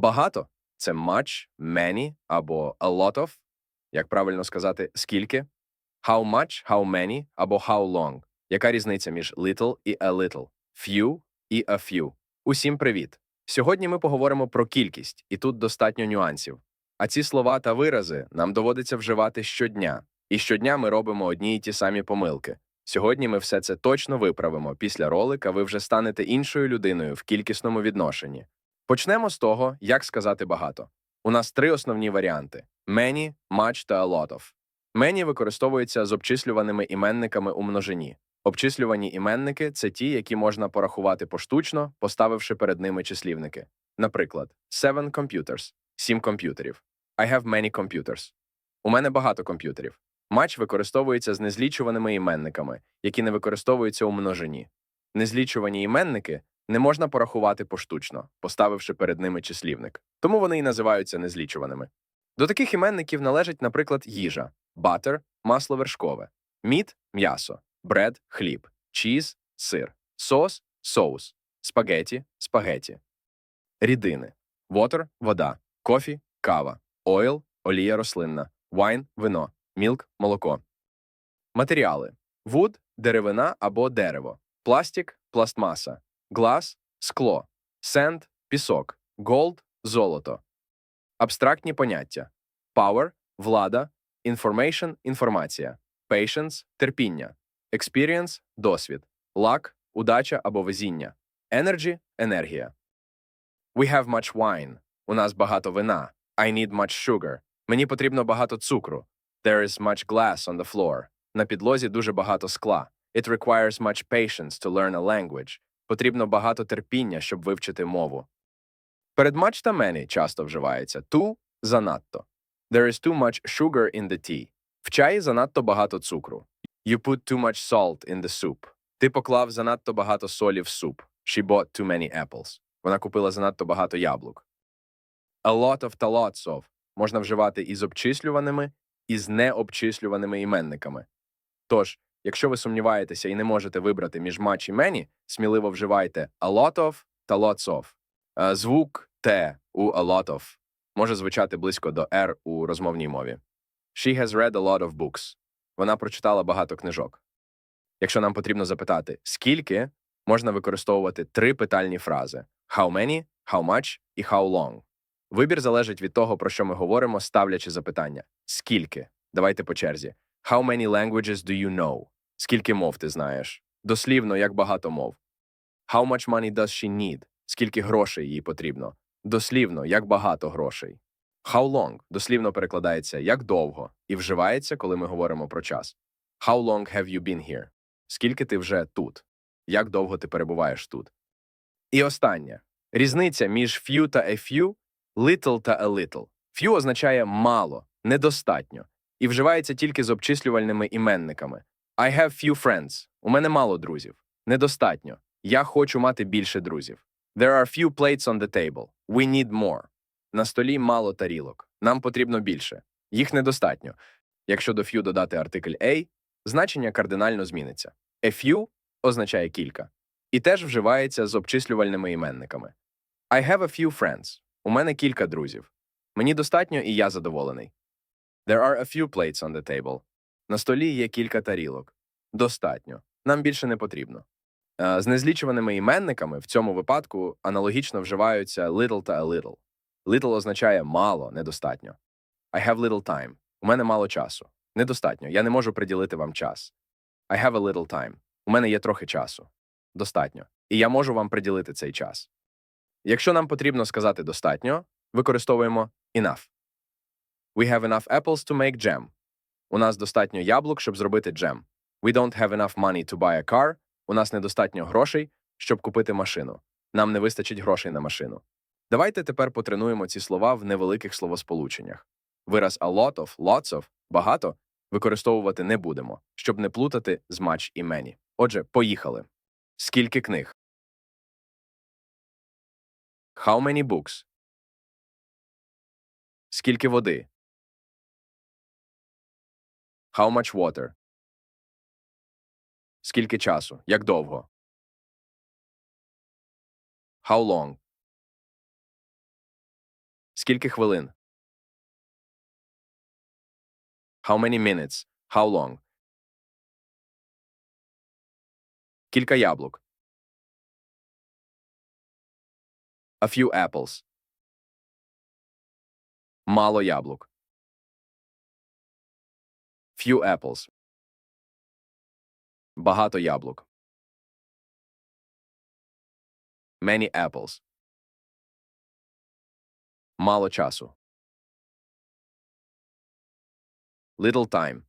Багато це much, many або a lot of. Як правильно сказати, скільки? How much, how many або how long. Яка різниця між little і a little? Few і a few. Усім привіт! Сьогодні ми поговоримо про кількість, і тут достатньо нюансів. А ці слова та вирази нам доводиться вживати щодня. І щодня ми робимо одні й ті самі помилки. Сьогодні ми все це точно виправимо. Після ролика ви вже станете іншою людиною в кількісному відношенні. Почнемо з того, як сказати багато. У нас три основні варіанти: many, much та a lot of. Many використовується з обчислюваними іменниками у множині. Обчислювані іменники це ті, які можна порахувати поштучно, поставивши перед ними числівники. Наприклад, seven computers – сім комп'ютерів. I have many computers. У мене багато комп'ютерів. Much використовується з незлічуваними іменниками, які не використовуються у множині. Незлічувані іменники не можна порахувати поштучно, поставивши перед ними числівник, тому вони і називаються незлічуваними. До таких іменників належать, наприклад, їжа, butter – масло вершкове, meat – м'ясо, bread – хліб, cheese – сир, сос – соус, спагеті – спагеті. Рідини water – вода, кофі – кава, oil – олія рослинна, wine – вино, milk – молоко. Матеріали wood – деревина або дерево, пластик – пластмаса, glass – скло, sand – пісок, gold – золото. Абстрактні поняття power – влада, information – інформація, patience – терпіння, experience – досвід, luck – удача або везіння, energy – енергія. We have much wine. У нас багато вина. I need much sugar. Мені потрібно багато цукру. There is much glass on the floor. На підлозі дуже багато скла. It requires much patience to learn a language. Потрібно багато терпіння, щоб вивчити мову. Перед much та many часто вживається too – занадто. There is too much sugar in the tea. В чаї занадто багато цукру. You put too much salt in the soup. Ти поклав занадто багато солі в суп. She bought too many apples. Вона купила занадто багато яблук. A lot of та lots of можна вживати із обчислюваними, і з необчислюваними іменниками. Тож, якщо ви сумніваєтеся і не можете вибрати між much і many, сміливо вживайте a lot of та lots of. Е, Звук Т у a lot of може звучати близько до R у розмовній мові. She has read a lot of books. Вона прочитала багато книжок. Якщо нам потрібно запитати скільки, можна використовувати три питальні фрази: how many, how much і how long. Вибір залежить від того, про що ми говоримо, ставлячи запитання: скільки? Давайте по черзі. How many languages do you know? Скільки мов ти знаєш? Дослівно, як багато мов. How much money does she need? Скільки грошей їй потрібно? Дослівно, як багато грошей. How long дослівно перекладається як довго і вживається, коли ми говоримо про час. How long have you been here? Скільки ти вже тут? Як довго ти перебуваєш тут? І останнє. Різниця між few та a few – little та a little. Few означає мало, недостатньо і вживається тільки з обчислювальними іменниками. I have few friends. У мене мало друзів. Недостатньо. Я хочу мати більше друзів. There are few plates on the table. We need more. На столі мало тарілок. Нам потрібно більше. Їх недостатньо. Якщо до few додати артикль a, значення кардинально зміниться. A few означає кілька. І теж вживається з обчислювальними іменниками. I have a few friends. У мене кілька друзів. Мені достатньо, і я задоволений. There are a few plates on the table. На столі є кілька тарілок. Достатньо. Нам більше не потрібно. Е, З незлічуваними іменниками в цьому випадку аналогічно вживаються little та a little. Little означає мало, недостатньо. I have little time. У мене мало часу. Недостатньо. Я не можу приділити вам час. I have a little time. У мене є трохи часу. Достатньо. І я можу вам приділити цей час. Якщо нам потрібно сказати достатньо, використовуємо enough. We have enough apples to make jam. У нас достатньо яблук, щоб зробити джем. We don't have enough money to buy a car. У нас недостатньо грошей, щоб купити машину. Нам не вистачить грошей на машину. Давайте тепер потренуємо ці слова в невеликих словосполученнях. Вираз a lot of, lots of, багато використовувати не будемо, щоб не плутати з much і many. Отже, поїхали. Скільки книг? How many books? Скільки води? How much water? Скільки часу? Як довго? How long? Скільки хвилин? How many minutes? How long? Кілька яблук. A few apples. Мало яблук. Few apples. Багато яблук. Many apples. Мало часу. Little time.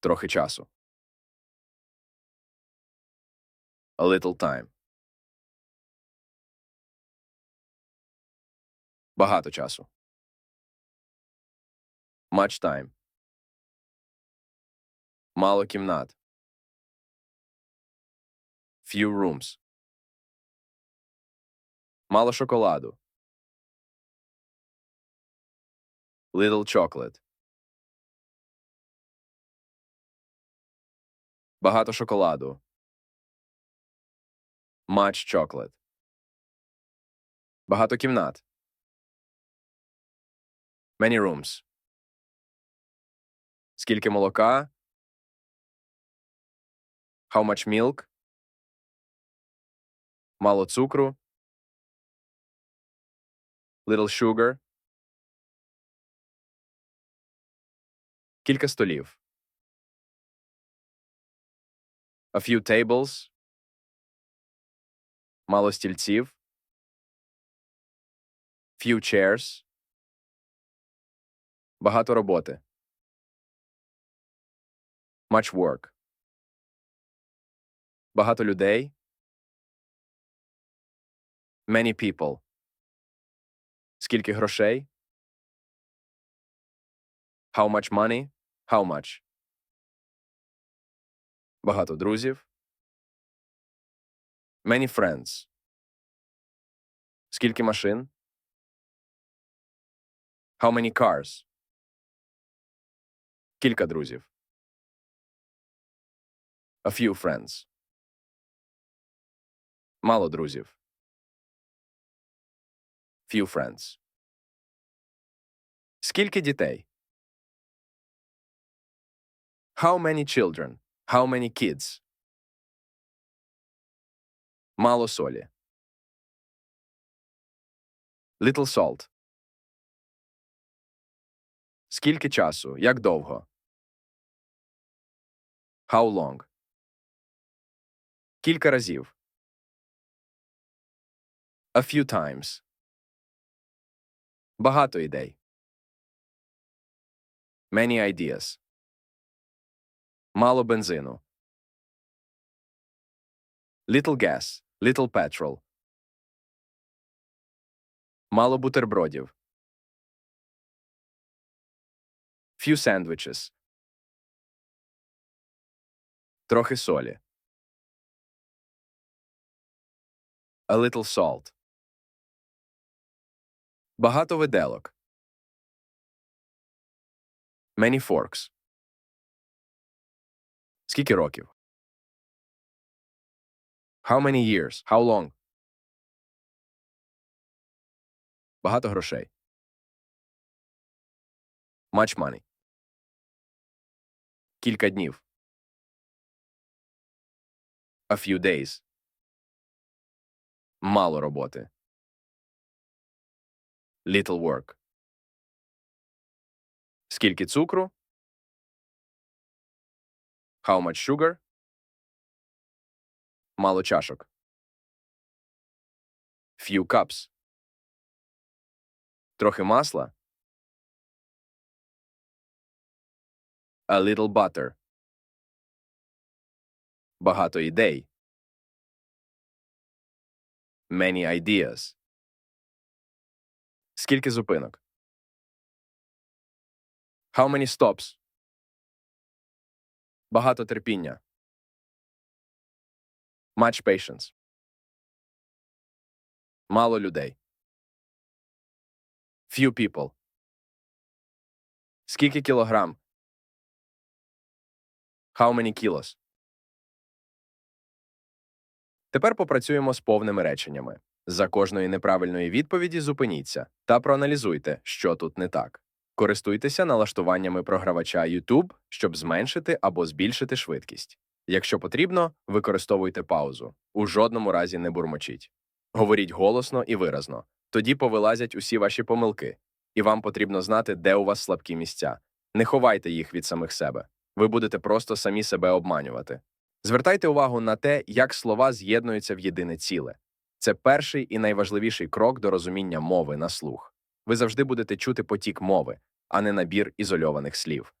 Трохи часу. A little time. Багато часу. Much time. Мало кімнат. Few rooms. Мало шоколаду. Little chocolate. Багато шоколаду. Much chocolate. Багато кімнат. Many rooms. Скільки молока? How much milk? Мало цукру. Little sugar. Кілька столів. A few tables. Мало стільців. Few chairs. Багато роботи. Much work. Багато людей. Many people. Скільки грошей? How much money? How much? Багато друзів. Many friends. Скільки машин? How many cars? Кілька друзів. A few friends. Мало друзів. Few friends. Скільки дітей? How many children? How many kids? Мало солі. Little salt. Скільки часу? Як довго? How long? Кілька разів. A few times. Багато ідей. Many ideas. Мало бензину. Little gas. Little petrol. Мало бутербродів. Few sandwiches. Трохи солі. A little salt. Багато виделок. Many forks. Скільки років? How many years? How long? Багато грошей. Much money. Кілька днів. A few days. Мало роботи. Little work. Скільки цукру? How much sugar? Мало чашок. Few cups. Трохи масла. A little butter. Багато ідей. Many ideas. Скільки зупинок? How many stops? Багато терпіння. Much patience. Мало людей. Few people. Скільки кілограм? How many kilos? Тепер попрацюємо з повними реченнями. За кожної неправильної відповіді зупиніться та проаналізуйте, що тут не так. Користуйтеся налаштуваннями програвача YouTube, щоб зменшити або збільшити швидкість. Якщо потрібно, використовуйте паузу. У жодному разі не бурмочіть. Говоріть голосно і виразно. Тоді повилазять усі ваші помилки, і вам потрібно знати, де у вас слабкі місця. Не ховайте їх від самих себе. Ви будете просто самі себе обманювати. Звертайте увагу на те, як слова з'єднуються в єдине ціле. Це перший і найважливіший крок до розуміння мови на слух. Ви завжди будете чути потік мови, а не набір ізольованих слів.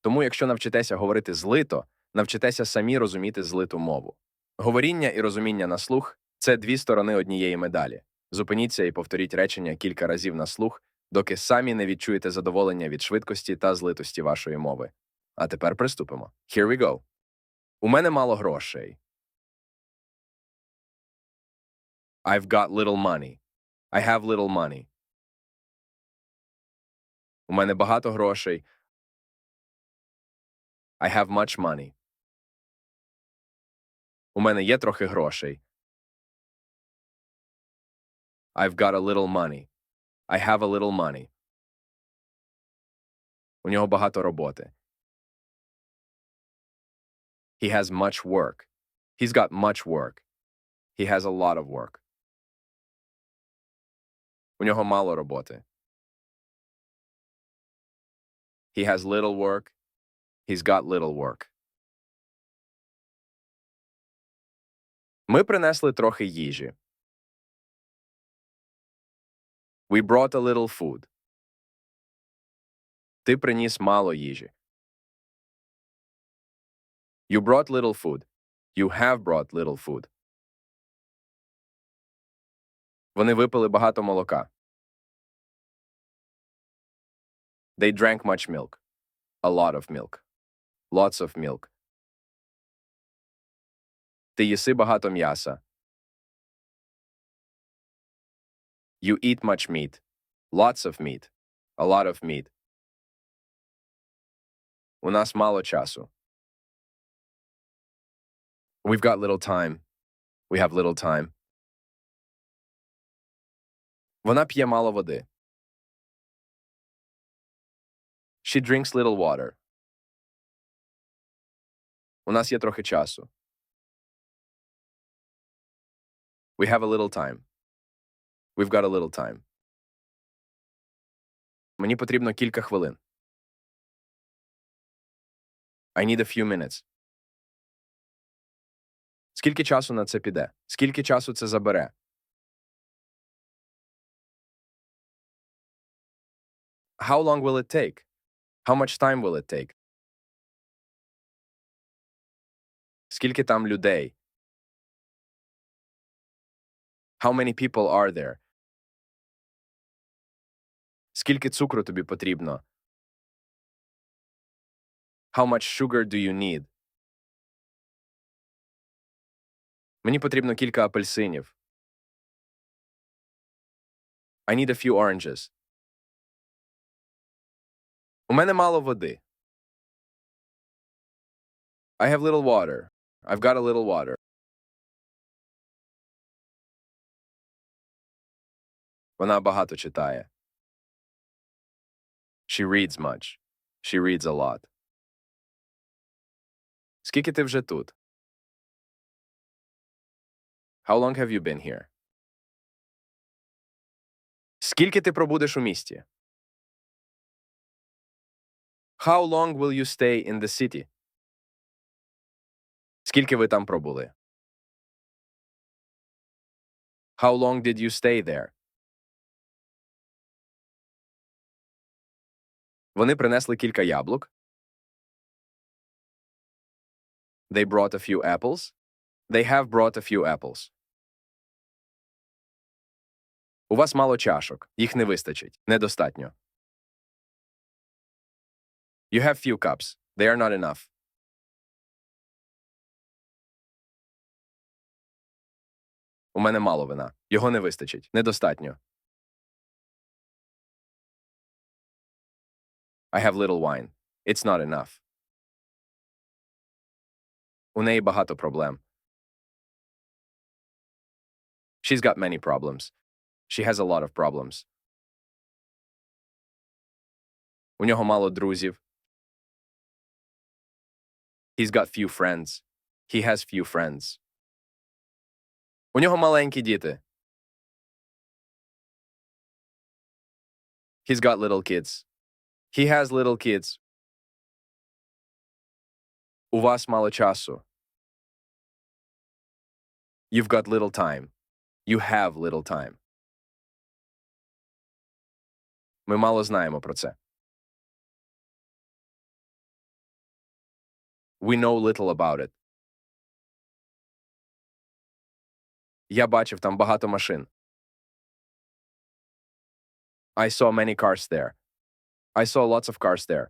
Тому, якщо навчитеся говорити злито, навчитеся самі розуміти злиту мову. Говоріння і розуміння на слух це дві сторони однієї медалі. Зупиніться і повторіть речення кілька разів на слух, доки самі не відчуєте задоволення від швидкості та злитості вашої мови. А тепер приступимо. Here we go. У мене мало грошей. I've got little money. I have little money. У мене багато грошей. I have much money. У мене є трохи грошей. I've got a little money. I have a little money. У нього багато роботи. He has much work. He's got much work. He has a lot of work. У нього мало роботи. He has little work. He's got little work. Ми принесли трохи їжі. We brought a little food. Ти приніс мало їжі. You brought little food. You have brought little food. Вони випили багато молока. They drank much milk. A lot of milk. Lots of milk. Ти їси багато м'яса. You eat much meat. Lots of meat. A lot of meat. У нас мало часу. We've got little time. We have little time. Вона п'є мало води. She drinks little water. У нас є трохи часу. We have a little time. We've got a little time. Мені потрібно кілька хвилин. I need a few minutes. Скільки часу на це піде? Скільки часу це забере? How long will it take? How much time will it take? Скільки там людей? How many people are there? Скільки цукру тобі потрібно? How much sugar do you need? Мені потрібно кілька апельсинів. I need a few oranges. У мене мало води. I have little water. I've got a little water. Вона багато читає. She reads much. She reads a lot. Скільки ти вже тут? How long have you been here? Скільки ти пробудеш у місті? How long will you stay in the city? Скільки ви там пробули? How long did you stay there? Вони принесли кілька яблук. They brought a few apples. They have brought a few apples. У вас мало чашок. Їх не вистачить. Недостатньо. You have few cups. They are not enough. У мене мало вина. Його не вистачить. Недостатньо. I have little wine. It's not enough. У неї багато проблем. She's got many problems. She has a lot of problems. У нього мало друзів. He's got few friends. He has few friends. У нього маленькі діти. He's got little kids. He has little kids. У вас мало часу. You've got little time. You have little time. Ми мало знаємо про це. We know little about it. Я бачив там багато машин. I saw many cars there. I saw lots of cars there.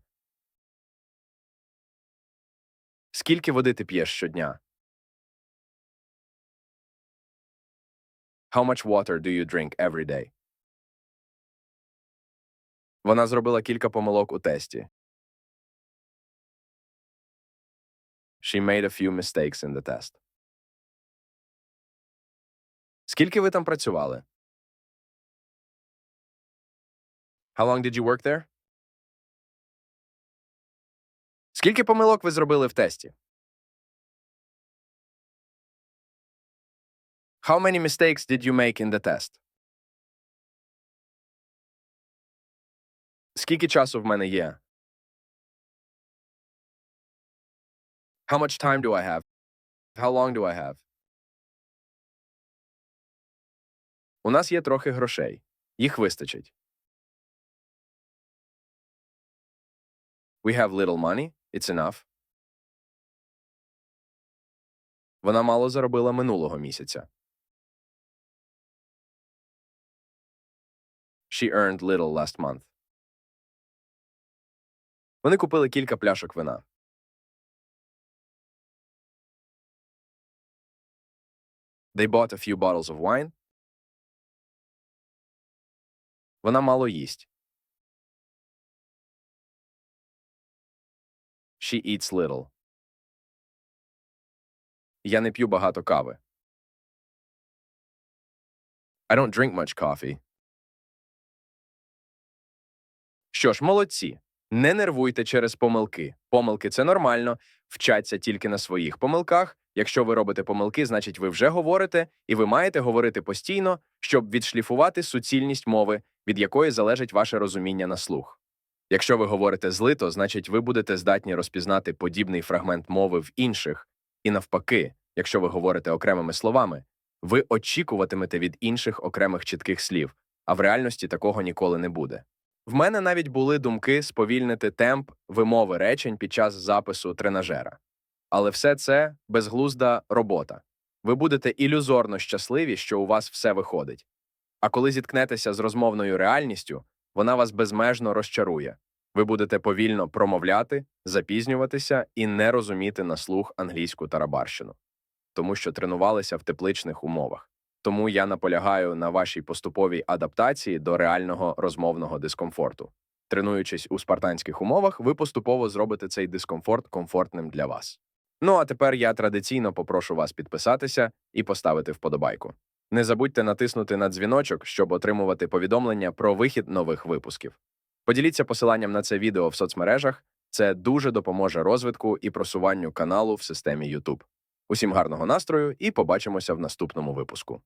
Скільки води ти п'єш щодня? How much water do you drink every day? Вона зробила кілька помилок у тесті. She made a few mistakes in the test. Скільки ви там працювали? How long did you work there? Скільки помилок ви зробили в тесті? How many mistakes did you make in the test? Скільки часу в мене є? How much time do I have? How long do I have? У нас є трохи грошей. Їх вистачить. We have little money. It's enough. Вона мало заробила минулого місяця. She earned little last month. Вони купили кілька пляшок вина. They bought a few bottles of wine. Вона мало їсть. She eats little. Я не п'ю багато кави. I don't drink much coffee. Що ж, молодці. Не нервуйте через помилки. Помилки це нормально. Вчаться тільки на своїх помилках. Якщо ви робите помилки, значить ви вже говорите, і ви маєте говорити постійно, щоб відшліфувати суцільність мови, від якої залежить ваше розуміння на слух. Якщо ви говорите злито, значить ви будете здатні розпізнати подібний фрагмент мови в інших, і навпаки, якщо ви говорите окремими словами, ви очікуватимете від інших окремих чітких слів, а в реальності такого ніколи не буде. В мене навіть були думки сповільнити темп вимови речень під час запису тренажера. Але все це безглузда робота. Ви будете ілюзорно щасливі, що у вас все виходить. А коли зіткнетеся з розмовною реальністю, вона вас безмежно розчарує. Ви будете повільно промовляти, запізнюватися і не розуміти на слух англійську тарабарщину, тому що тренувалися в тепличних умовах. Тому я наполягаю на вашій поступовій адаптації до реального розмовного дискомфорту. Тренуючись у спартанських умовах, ви поступово зробите цей дискомфорт комфортним для вас. Ну а тепер я традиційно попрошу вас підписатися і поставити вподобайку. Не забудьте натиснути на дзвіночок, щоб отримувати повідомлення про вихід нових випусків. Поділіться посиланням на це відео в соцмережах. Це дуже допоможе розвитку і просуванню каналу в системі YouTube. Усім гарного настрою і побачимося в наступному випуску.